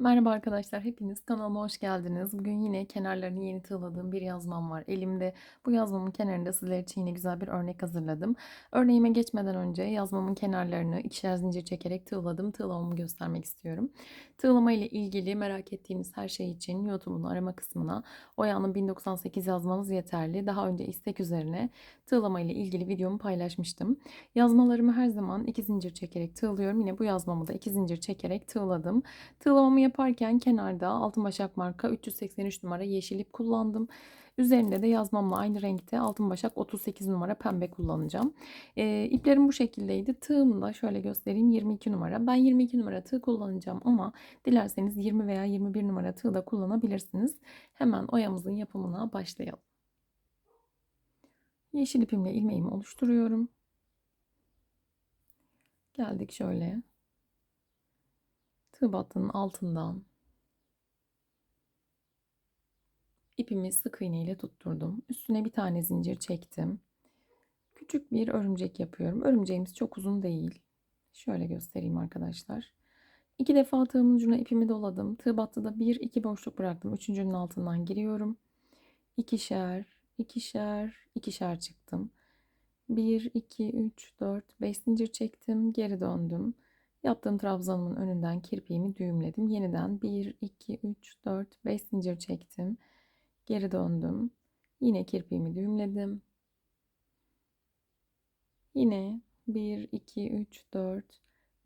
Merhaba arkadaşlar, hepiniz kanalıma hoş geldiniz. Bugün yine kenarlarını yeni tığladığım bir yazmam var elimde. Bu yazmamın kenarında sizler için yine güzel bir örnek hazırladım. Örneğime geçmeden önce yazmamın kenarlarını ikişer zincir çekerek tığladım. Tığlamamı göstermek istiyorum. Tığlama ile ilgili merak ettiğiniz her şey için YouTube'un arama kısmına Oya'nın 1098 yazmanız yeterli. Daha önce istek üzerine tığlama ile ilgili videomu paylaşmıştım. Yazmalarımı her zaman iki zincir çekerek tığlıyorum. Yine bu yazmamı da iki zincir çekerek tığladım. Tığlamamı yaparken kenarda altın başak marka 383 numara yeşil ip kullandım. Üzerinde de yazmamla aynı renkte altın başak 38 numara pembe kullanacağım. E, iplerim bu şekildeydi. Tığım da şöyle göstereyim 22 numara. Ben 22 numara tığ kullanacağım ama dilerseniz 20 veya 21 numara tığ da kullanabilirsiniz. Hemen oyamızın yapımına başlayalım. Yeşil ipimle ilmeğimi oluşturuyorum. Geldik şöyle tığ battının altından ipimi sık iğne ile tutturdum. Üstüne bir tane zincir çektim. Küçük bir örümcek yapıyorum. Örümceğimiz çok uzun değil. Şöyle göstereyim arkadaşlar. İki defa tığımın ucuna ipimi doladım. Tığ battıda bir iki boşluk bıraktım. Üçüncünün altından giriyorum. İkişer, ikişer, ikişer çıktım. 1, 2, 3, 4, 5 zincir çektim. Geri döndüm. Yaptığım trabzanımın önünden kirpiğimi düğümledim. Yeniden 1, 2, 3, 4, 5 zincir çektim. Geri döndüm. Yine kirpiğimi düğümledim. Yine 1, 2, 3, 4,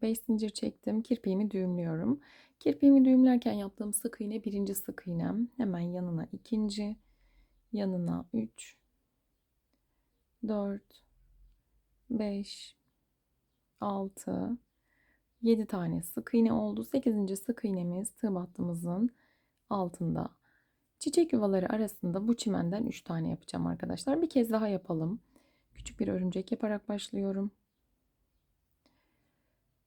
5 zincir çektim. Kirpiğimi düğümlüyorum. Kirpiğimi düğümlerken yaptığım sık iğne birinci sık iğnem. Hemen yanına ikinci, yanına 3, 4, 5, 6, 7 tane sık iğne oldu. 8. sık iğnemiz tığ battığımızın altında. Çiçek yuvaları arasında bu çimenden 3 tane yapacağım arkadaşlar. Bir kez daha yapalım. Küçük bir örümcek yaparak başlıyorum.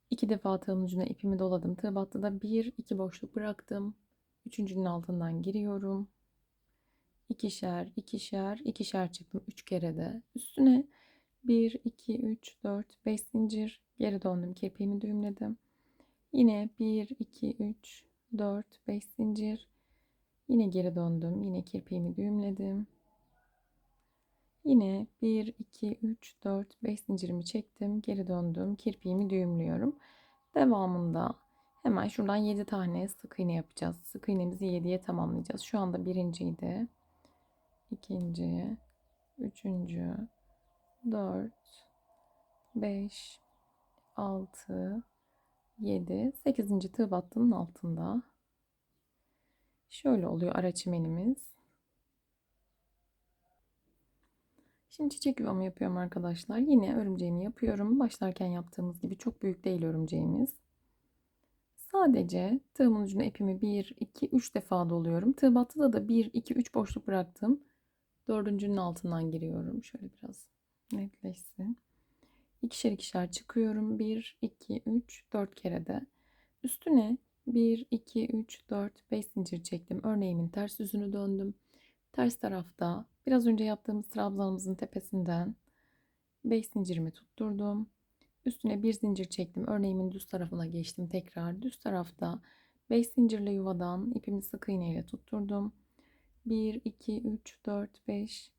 2 defa tığın ucuna ipimi doladım. Tığ battıda 1 2 boşluk bıraktım. Üçüncünün altından giriyorum. İkişer, ikişer, ikişer çıktım 3 kere de. Üstüne 1 2 3 4 5 zincir Geri döndüm. Kirpiğimi düğümledim. Yine 1, 2, 3, 4, 5 zincir. Yine geri döndüm. Yine kirpiğimi düğümledim. Yine 1, 2, 3, 4, 5 zincirimi çektim. Geri döndüm. Kirpiğimi düğümlüyorum. Devamında hemen şuradan 7 tane sık iğne yapacağız. Sık iğnemizi 7'ye tamamlayacağız. Şu anda birinciydi. ikinci, üçüncü, 4, 5, 6, 7, 8. tığ battının altında. Şöyle oluyor ara çimenimiz. Şimdi çiçek yuvamı yapıyorum arkadaşlar. Yine örümceğimi yapıyorum. Başlarken yaptığımız gibi çok büyük değil örümceğimiz. Sadece tığımın ucuna ipimi 1, 2, 3 defa doluyorum. Tığ battıda da 1, 2, 3 boşluk bıraktım. Dördüncünün altından giriyorum. Şöyle biraz netleşsin. İkişer ikişer çıkıyorum. 1, 2, 3, 4 kere de. Üstüne 1, 2, 3, 4, 5 zincir çektim. Örneğimin ters yüzünü döndüm. Ters tarafta biraz önce yaptığımız trabzanımızın tepesinden 5 zincirimi tutturdum. Üstüne bir zincir çektim. Örneğimin düz tarafına geçtim tekrar. Düz tarafta 5 zincirle yuvadan ipimi sık iğne ile tutturdum. 1, 2, 3, 4, 5,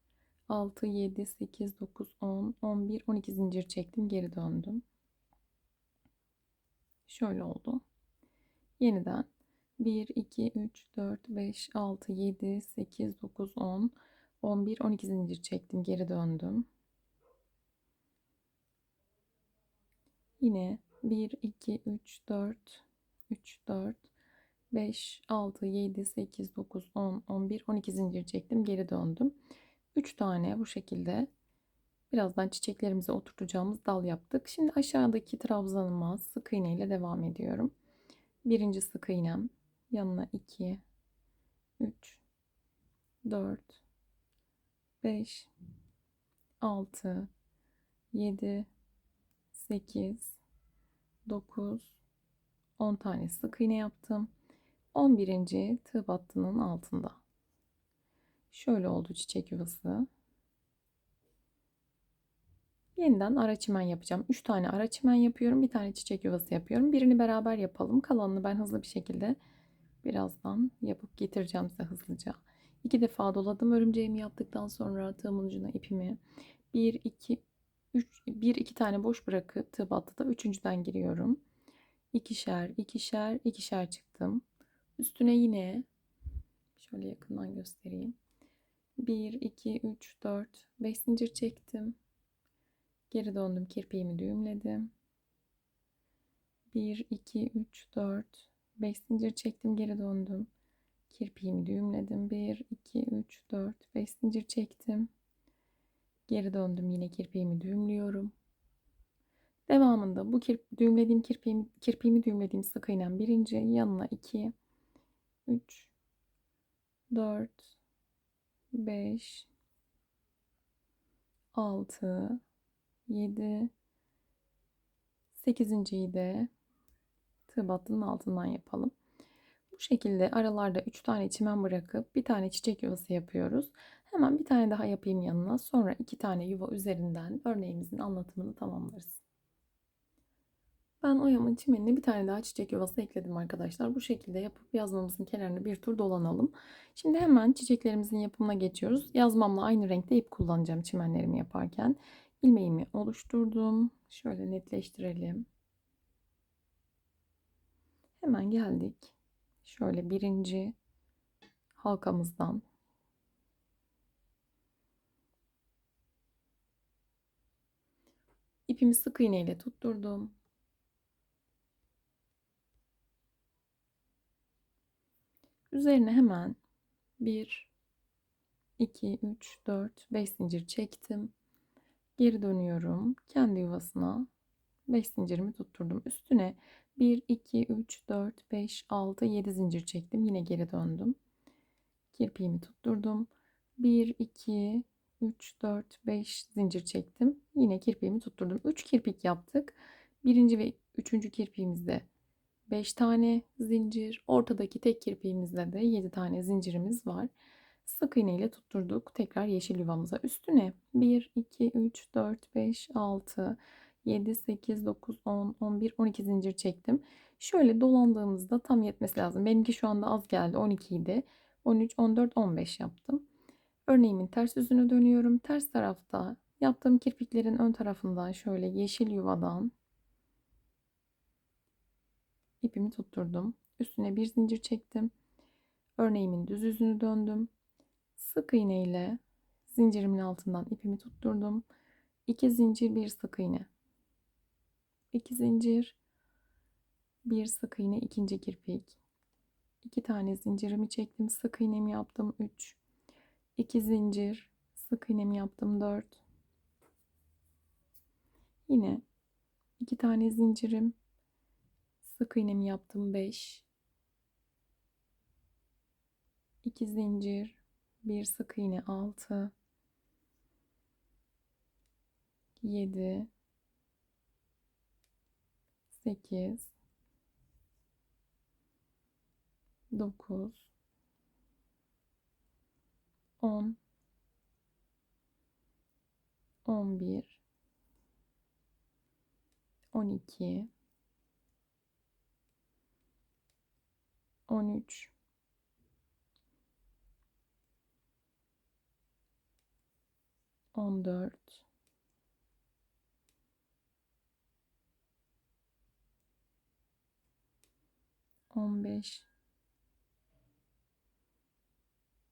6, 7, 8, 9, 10, 11, 12 zincir çektim. Geri döndüm. Şöyle oldu. Yeniden 1, 2, 3, 4, 5, 6, 7, 8, 9, 10, 11, 12 zincir çektim. Geri döndüm. Yine 1, 2, 3, 4, 3, 4, 5, 6, 7, 8, 9, 10, 11, 12 zincir çektim. Geri döndüm. 3 tane bu şekilde birazdan çiçeklerimize oturtacağımız dal yaptık. Şimdi aşağıdaki trabzanıma sık iğne ile devam ediyorum. Birinci sık iğnem yanına 2 3 4 5 6 7 8 9 10 tane sık iğne yaptım. 11. tığ battının altında. Şöyle oldu çiçek yuvası. Yeniden ara çimen yapacağım. 3 tane ara çimen yapıyorum. Bir tane çiçek yuvası yapıyorum. Birini beraber yapalım. Kalanını ben hızlı bir şekilde Birazdan yapıp getireceğim size hızlıca. İki defa doladım örümceğimi yaptıktan sonra tığımın ucuna ipimi 1 2 3 1 2 tane boş bırakıp tığ battıda üçüncüden giriyorum. İkişer, ikişer, ikişer çıktım. Üstüne yine şöyle yakından göstereyim. 1 2 3 4 5 zincir çektim. Geri döndüm, kirpiğimi düğümledim. 1 2 3 4 5 zincir çektim, geri döndüm. Kirpiğimi düğümledim. 1 2 3 4 5 zincir çektim. Geri döndüm yine kirpiğimi düğümlüyorum. Devamında bu kirp, düğümlediğim kirpiğimi, kirpiğimi düğümlediğim sık iğnem birinci yanına 2 3 4 5 6 7 8.yi de tığ altından yapalım. Bu şekilde aralarda 3 tane çimen bırakıp bir tane çiçek yuvası yapıyoruz. Hemen bir tane daha yapayım yanına. Sonra iki tane yuva üzerinden örneğimizin anlatımını tamamlarız. Ben oyamın çimenine bir tane daha çiçek yuvası ekledim arkadaşlar. Bu şekilde yapıp yazmamızın kenarını bir tur dolanalım. Şimdi hemen çiçeklerimizin yapımına geçiyoruz. Yazmamla aynı renkte ip kullanacağım çimenlerimi yaparken. ilmeğimi oluşturdum. Şöyle netleştirelim. Hemen geldik. Şöyle birinci halkamızdan ipimi sık iğne ile tutturdum. Üzerine hemen 1 2 3 4 5 zincir çektim. Geri dönüyorum. Kendi yuvasına 5 zincirimi tutturdum. Üstüne 1 2 3 4 5 6 7 zincir çektim. Yine geri döndüm. Kirpiğimi tutturdum. 1 2 3 4 5 zincir çektim. Yine kirpiğimi tutturdum. 3 kirpik yaptık. Birinci ve üçüncü kirpiğimizde 5 tane zincir. Ortadaki tek kirpiğimizde de 7 tane zincirimiz var. Sık iğne ile tutturduk. Tekrar yeşil yuvamıza. Üstüne 1, 2, 3, 4, 5, 6, 7, 8, 9, 10, 11, 12 zincir çektim. Şöyle dolandığımızda tam yetmesi lazım. Benimki şu anda az geldi. 12 idi. 13, 14, 15 yaptım. Örneğimin ters yüzünü dönüyorum. Ters tarafta yaptığım kirpiklerin ön tarafından şöyle yeşil yuvadan ipimi tutturdum. Üstüne bir zincir çektim. Örneğimin düz yüzünü döndüm. Sık iğne ile zincirimin altından ipimi tutturdum. 2 zincir, bir sık iğne. 2 zincir, bir sık iğne, ikinci kirpik. 2 tane zincirimi çektim, sık iğnemi yaptım 3. 2 zincir, sık iğnemi yaptım 4. Yine 2 tane zincirim, sık iğnemi yaptım 5 2 zincir bir sık iğne 6 7 8 9 10 11 12 13 14 15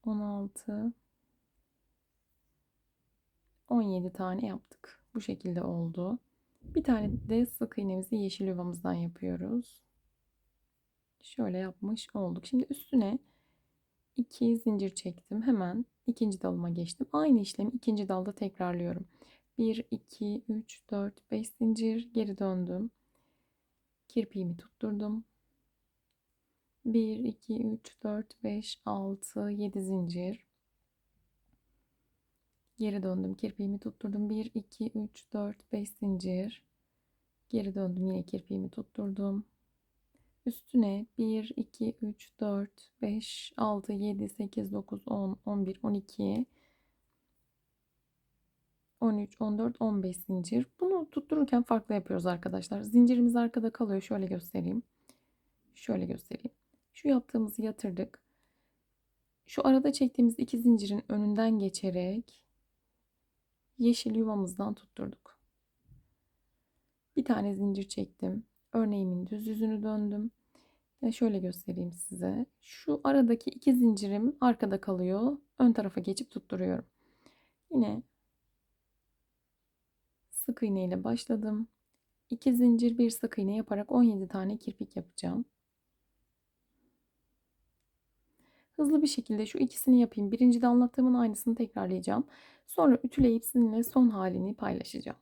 16 17 tane yaptık. Bu şekilde oldu. Bir tane de sık iğnemizi yeşil yuvamızdan yapıyoruz. Şöyle yapmış olduk. Şimdi üstüne iki zincir çektim. Hemen ikinci dalıma geçtim. Aynı işlemi ikinci dalda tekrarlıyorum. 1, 2, 3, 4, 5 zincir geri döndüm. Kirpiğimi tutturdum. 1, 2, 3, 4, 5, 6, 7 zincir. Geri döndüm. Kirpiğimi tutturdum. 1, 2, 3, 4, 5 zincir. Geri döndüm. Yine kirpiğimi tutturdum. Üstüne 1, 2, 3, 4, 5, 6, 7, 8, 9, 10, 11, 12, 13, 14, 15 zincir. Bunu tuttururken farklı yapıyoruz arkadaşlar. Zincirimiz arkada kalıyor. Şöyle göstereyim. Şöyle göstereyim. Şu yaptığımızı yatırdık. Şu arada çektiğimiz iki zincirin önünden geçerek yeşil yuvamızdan tutturduk. Bir tane zincir çektim. Örneğimin düz yüzünü döndüm. Ve şöyle göstereyim size. Şu aradaki iki zincirim arkada kalıyor. Ön tarafa geçip tutturuyorum. Yine sık iğne ile başladım. 2 zincir bir sık iğne yaparak 17 tane kirpik yapacağım. Hızlı bir şekilde şu ikisini yapayım. Birincide anlattığımın aynısını tekrarlayacağım. Sonra ütüleyip sizinle son halini paylaşacağım.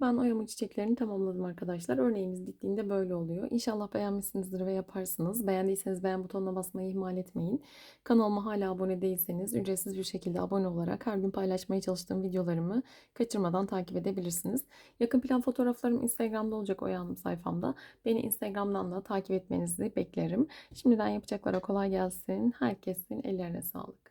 Ben oyama çiçeklerini tamamladım arkadaşlar. Örneğimiz bittiğinde böyle oluyor. İnşallah beğenmişsinizdir ve yaparsınız. Beğendiyseniz beğen butonuna basmayı ihmal etmeyin. Kanalıma hala abone değilseniz ücretsiz bir şekilde abone olarak her gün paylaşmaya çalıştığım videolarımı kaçırmadan takip edebilirsiniz. Yakın plan fotoğraflarım Instagram'da olacak Oyanım sayfamda. Beni Instagram'dan da takip etmenizi beklerim. Şimdiden yapacaklara kolay gelsin. Herkesin ellerine sağlık.